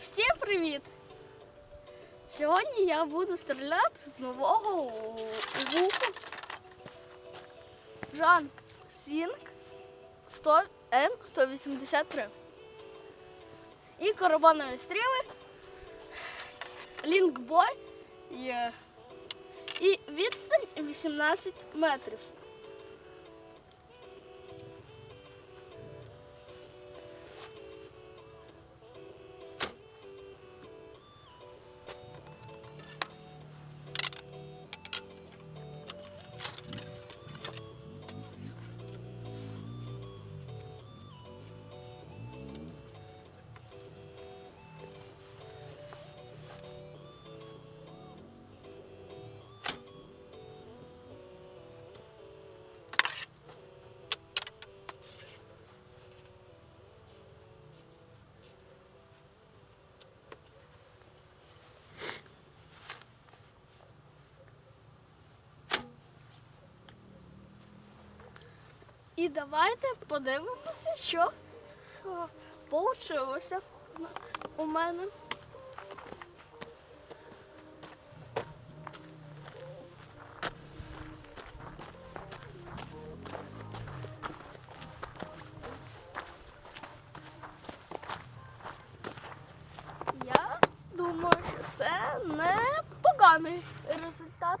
Всім привіт! Сьогодні я буду стріляти з нового луку Джан Сінг 100 М183 і карабанові стріли Лінкбой є. і відстань 18 метрів. І давайте подивимося, що вийшло у мене. Я думаю, що це непоганий результат.